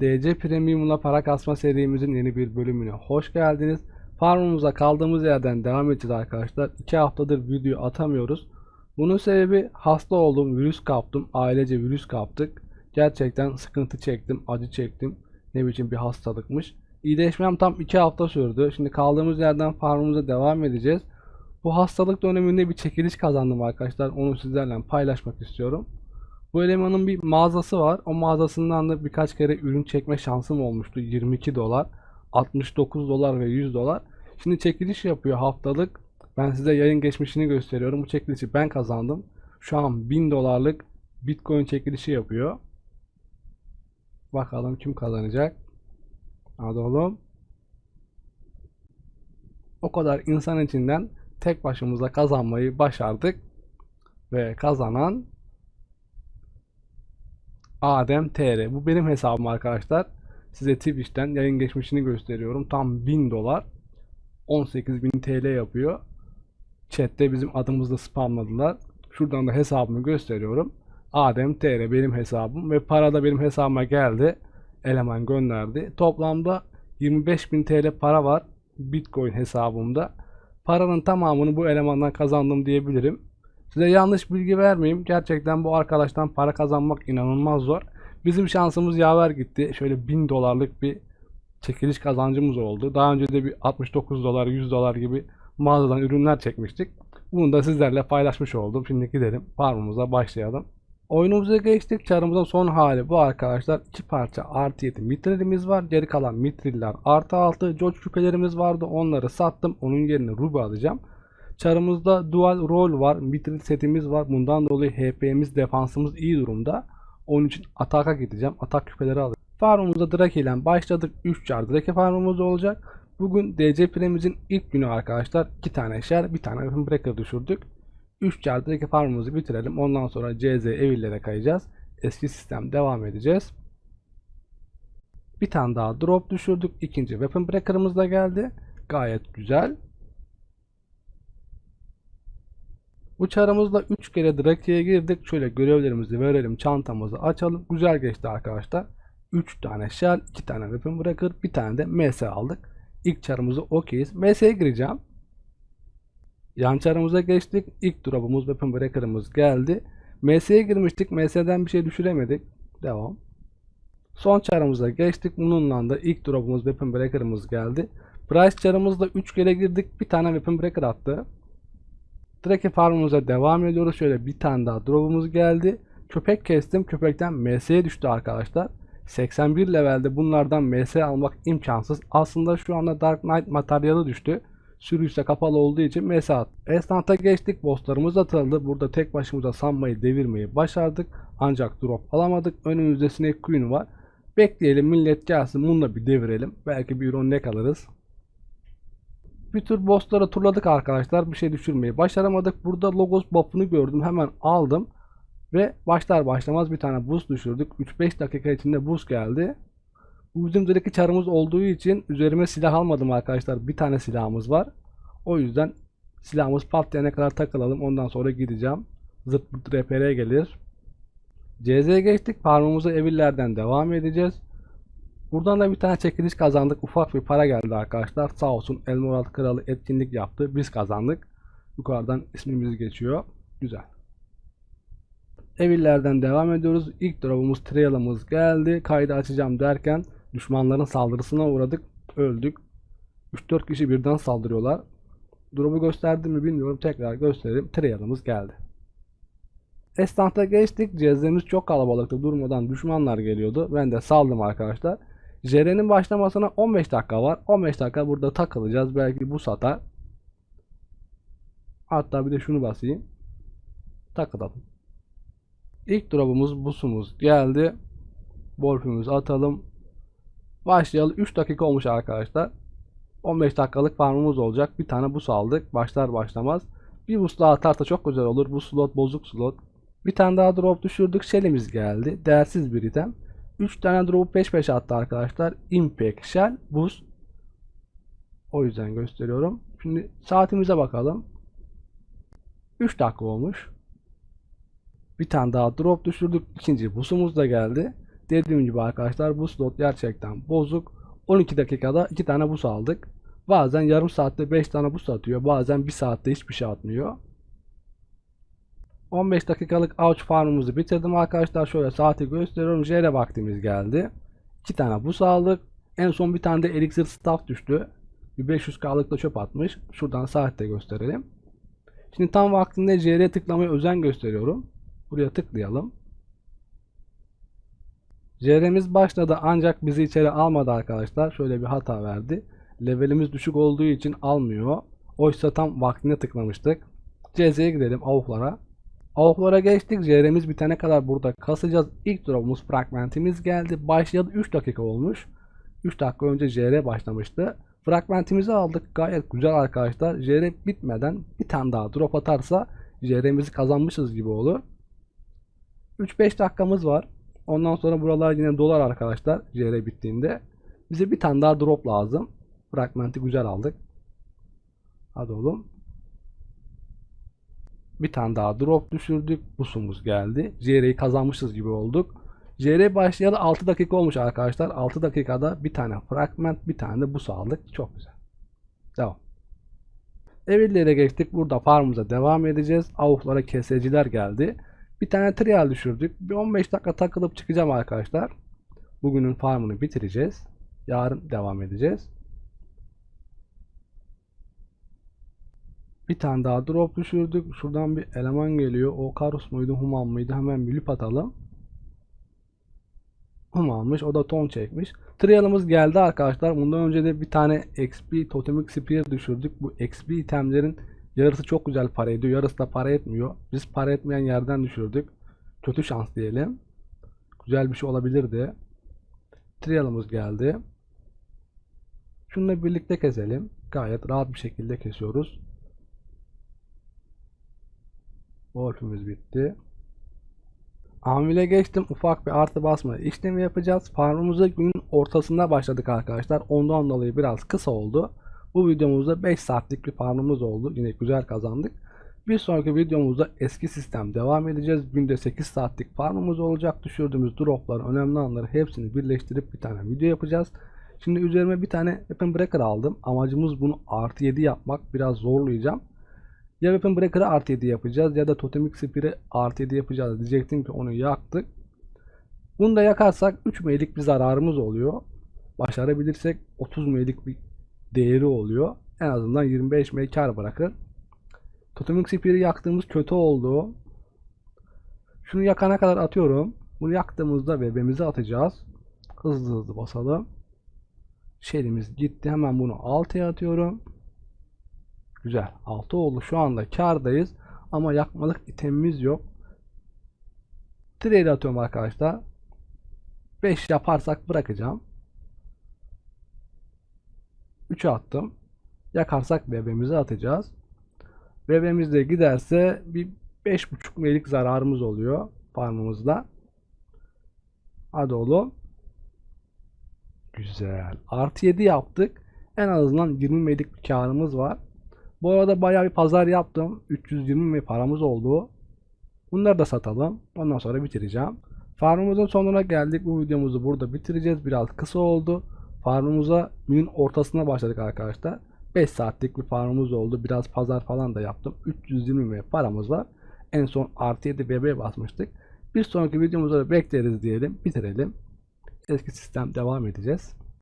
DC Premium'la para kasma serimizin yeni bir bölümüne hoş geldiniz. Farmımıza kaldığımız yerden devam edeceğiz arkadaşlar. 2 haftadır video atamıyoruz. Bunun sebebi hasta oldum, virüs kaptım, ailece virüs kaptık. Gerçekten sıkıntı çektim, acı çektim. Ne biçim bir hastalıkmış. İyileşmem tam 2 hafta sürdü. Şimdi kaldığımız yerden farmımıza devam edeceğiz. Bu hastalık döneminde bir çekiliş kazandım arkadaşlar. Onu sizlerle paylaşmak istiyorum. Bu elemanın bir mağazası var. O mağazasından da birkaç kere ürün çekme şansım olmuştu. 22 dolar, 69 dolar ve 100 dolar. Şimdi çekiliş yapıyor haftalık. Ben size yayın geçmişini gösteriyorum. Bu çekilişi ben kazandım. Şu an 1000 dolarlık Bitcoin çekilişi yapıyor. Bakalım kim kazanacak. Hadi oğlum. O kadar insan içinden tek başımıza kazanmayı başardık. Ve kazanan Adem TR. Bu benim hesabım arkadaşlar. Size Twitch'ten yayın geçmişini gösteriyorum. Tam 1000 dolar. 18.000 TL yapıyor. Chat'te bizim adımızı spamladılar. Şuradan da hesabımı gösteriyorum. Adem TR benim hesabım ve para da benim hesabıma geldi. Eleman gönderdi. Toplamda 25.000 TL para var Bitcoin hesabımda. Paranın tamamını bu elemandan kazandım diyebilirim. Size yanlış bilgi vermeyeyim. Gerçekten bu arkadaştan para kazanmak inanılmaz zor. Bizim şansımız yaver gitti. Şöyle 1000 dolarlık bir çekiliş kazancımız oldu. Daha önce de bir 69 dolar, 100 dolar gibi mağazadan ürünler çekmiştik. Bunu da sizlerle paylaşmış oldum. Şimdi gidelim farmımıza başlayalım. Oyunumuza geçtik. Çarımızın son hali bu arkadaşlar. iki parça artı 7 mitrilimiz var. Geri kalan mitriller artı 6. George küpelerimiz vardı. Onları sattım. Onun yerine ruby alacağım. Çarımızda dual rol var. Mitril setimiz var. Bundan dolayı HP'miz, defansımız iyi durumda. Onun için ataka gideceğim. Atak küpeleri alacağım. Farmımıza Drake ile başladık. 3 çar Drake farmımız olacak. Bugün DC Premium'imizin ilk günü arkadaşlar. 2 tane şer, bir tane Weapon Breaker düşürdük. 3 çar Drake farmımızı bitirelim. Ondan sonra CZ evillere kayacağız. Eski sistem devam edeceğiz. Bir tane daha drop düşürdük. İkinci Weapon Breaker'ımız da geldi. Gayet güzel. Bu çarımızla 3 kere Drake'ye girdik. Şöyle görevlerimizi verelim. Çantamızı açalım. Güzel geçti arkadaşlar. 3 tane shell, 2 tane weapon breaker, bir tane de MS aldık. İlk çarımızı okeyiz. MS'ye gireceğim. Yan çarımıza geçtik. İlk drop'umuz weapon breaker'ımız geldi. MS'ye girmiştik. MS'den bir şey düşüremedik. Devam. Son çarımıza geçtik. Bununla da ilk drop'umuz weapon breaker'ımız geldi. Price çarımızda 3 kere girdik. Bir tane weapon breaker attı. Drake farmımıza devam ediyoruz. Şöyle bir tane daha drop'umuz geldi. Köpek kestim. Köpekten MS'ye düştü arkadaşlar. 81 levelde bunlardan MS almak imkansız. Aslında şu anda Dark Knight materyali düştü. Sürüyse kapalı olduğu için MS at. Esnafta geçtik. Bosslarımız atıldı. Burada tek başımıza sanmayı devirmeyi başardık. Ancak drop alamadık. Önümüzde Snake Queen var. Bekleyelim millet gelsin. Bununla bir devirelim. Belki bir euro ne kalırız. Bir tür bossları turladık arkadaşlar. Bir şey düşürmeyi başaramadık. Burada Logos buff'ını gördüm. Hemen aldım. Ve başlar başlamaz bir tane boost düşürdük. 3-5 dakika içinde boost geldi. Bu bizim direkt çarımız olduğu için üzerime silah almadım arkadaşlar. Bir tane silahımız var. O yüzden silahımız patlayana kadar takılalım. Ondan sonra gideceğim. Zırt pırt RPR'ye gelir. CZ'ye geçtik. Parmağımıza evillerden devam edeceğiz. Buradan da bir tane çekiliş kazandık. Ufak bir para geldi arkadaşlar. Sağ olsun Elmoral Kralı etkinlik yaptı. Biz kazandık. Yukarıdan ismimiz geçiyor. Güzel. Evillerden devam ediyoruz. İlk drop'umuz Trial'ımız geldi. Kaydı açacağım derken düşmanların saldırısına uğradık. Öldük. 3-4 kişi birden saldırıyorlar. Drop'u gösterdim mi bilmiyorum. Tekrar göstereyim. Trial'ımız geldi. Esnafta geçtik. Cezvemiz çok kalabalıktı. Durmadan düşmanlar geliyordu. Ben de saldım arkadaşlar. JR'nin başlamasına 15 dakika var. 15 dakika burada takılacağız. Belki bu satar. Hatta bir de şunu basayım. Takılalım. İlk drop'umuz busumuz geldi. Wolf'ümüzü atalım. Başlayalım. 3 dakika olmuş arkadaşlar. 15 dakikalık farmımız olacak. Bir tane bus aldık. Başlar başlamaz. Bir bus daha atarsa çok güzel olur. Bu slot bozuk slot. Bir tane daha drop düşürdük. Shell'imiz geldi. Değersiz bir item. 3 tane drop peş peşe attı arkadaşlar. Impact, Shell, Boost. O yüzden gösteriyorum. Şimdi saatimize bakalım. 3 dakika olmuş. Bir tane daha drop düşürdük. İkinci busumuz da geldi. Dediğim gibi arkadaşlar bu slot gerçekten bozuk. 12 dakikada 2 tane bus aldık. Bazen yarım saatte 5 tane bus atıyor. Bazen 1 saatte hiçbir şey atmıyor. 15 dakikalık avuç farmımızı bitirdim arkadaşlar. Şöyle saati gösteriyorum. JR vaktimiz geldi. 2 tane bus aldık. En son bir tane de elixir staff düştü. Bir 500k'lık da çöp atmış. Şuradan saatte gösterelim. Şimdi tam vaktinde JR'ye tıklamaya özen gösteriyorum. Buraya tıklayalım. JR'miz başladı ancak bizi içeri almadı arkadaşlar. Şöyle bir hata verdi. Levelimiz düşük olduğu için almıyor. Oysa tam vaktine tıklamıştık. CZ'ye gidelim avuklara. Avuklara geçtik. JR'miz bitene kadar burada kasacağız. İlk drop'umuz fragmentimiz geldi. Başladı 3 dakika olmuş. 3 dakika önce JR başlamıştı. Fragmentimizi aldık. Gayet güzel arkadaşlar. JR bitmeden bir tane daha drop atarsa JR'mizi kazanmışız gibi olur. 3-5 dakikamız var. Ondan sonra buralar yine dolar arkadaşlar. JR bittiğinde. Bize bir tane daha drop lazım. Fragmenti güzel aldık. Hadi oğlum. Bir tane daha drop düşürdük. Busumuz geldi. JR'yi kazanmışız gibi olduk. JR başlayalı 6 dakika olmuş arkadaşlar. 6 dakikada bir tane fragment, bir tane de bus aldık. Çok güzel. Devam. Evillere geçtik. Burada farmımıza devam edeceğiz. Avuklara keseciler geldi. Bir tane trial düşürdük. Bir 15 dakika takılıp çıkacağım arkadaşlar. Bugünün farmını bitireceğiz. Yarın devam edeceğiz. Bir tane daha drop düşürdük. Şuradan bir eleman geliyor. O Karus muydu, Human mıydı? Hemen bir lüp atalım. Humanmış. O da ton çekmiş. Trial'ımız geldi arkadaşlar. Bundan önce de bir tane XP Totemic Spear düşürdük. Bu XP itemlerin yarısı çok güzel para ediyor. Yarısı da para etmiyor. Biz para etmeyen yerden düşürdük. Kötü şans diyelim. Güzel bir şey olabilirdi. Trial'ımız geldi. Şununla birlikte keselim. Gayet rahat bir şekilde kesiyoruz. Wolf'ümüz bitti. Amile geçtim. Ufak bir artı basma işlemi yapacağız. Farmımıza günün ortasında başladık arkadaşlar. Ondan dolayı biraz kısa oldu. Bu videomuzda 5 saatlik bir farmımız oldu. Yine güzel kazandık. Bir sonraki videomuzda eski sistem devam edeceğiz. Günde 8 saatlik farmımız olacak. Düşürdüğümüz dropları, önemli anları hepsini birleştirip bir tane video yapacağız. Şimdi üzerime bir tane Weapon Breaker aldım. Amacımız bunu artı 7 yapmak. Biraz zorlayacağım. Ya Weapon Breaker'ı artı 7 yapacağız ya da Totemic Spear'i artı 7 yapacağız. Diyecektim ki onu yaktık. Bunu da yakarsak 3 meylik bir zararımız oluyor. Başarabilirsek 30 meylik bir değeri oluyor. En azından 25 mey kar bırakır. Totemic Spear'i yaktığımız kötü oldu. Şunu yakana kadar atıyorum. Bunu yaktığımızda bebeğimizi atacağız. Hızlı hızlı basalım. Şelimiz gitti. Hemen bunu 6'ya atıyorum. Güzel. 6 oldu. Şu anda kardayız. Ama yakmalık itemimiz yok. Trade atıyorum arkadaşlar. 5 yaparsak bırakacağım. 3'e attım. Yakarsak bebeğimizi atacağız. Bebeğimiz de giderse bir 5.5 melik zararımız oluyor farmımızda. Hadi oğlum. Güzel. Artı 7 yaptık. En azından 20 melik bir karımız var. Bu arada bayağı bir pazar yaptım. 320 mi paramız oldu. Bunları da satalım. Ondan sonra bitireceğim. Farmımızın sonuna geldik. Bu videomuzu burada bitireceğiz. Biraz kısa oldu. Farmımıza günün ortasına başladık arkadaşlar. 5 saatlik bir farmımız oldu. Biraz pazar falan da yaptım. 320 mi paramız var. En son artı 7 BB basmıştık. Bir sonraki videomuzda bekleriz diyelim. Bitirelim. Eski sistem devam edeceğiz.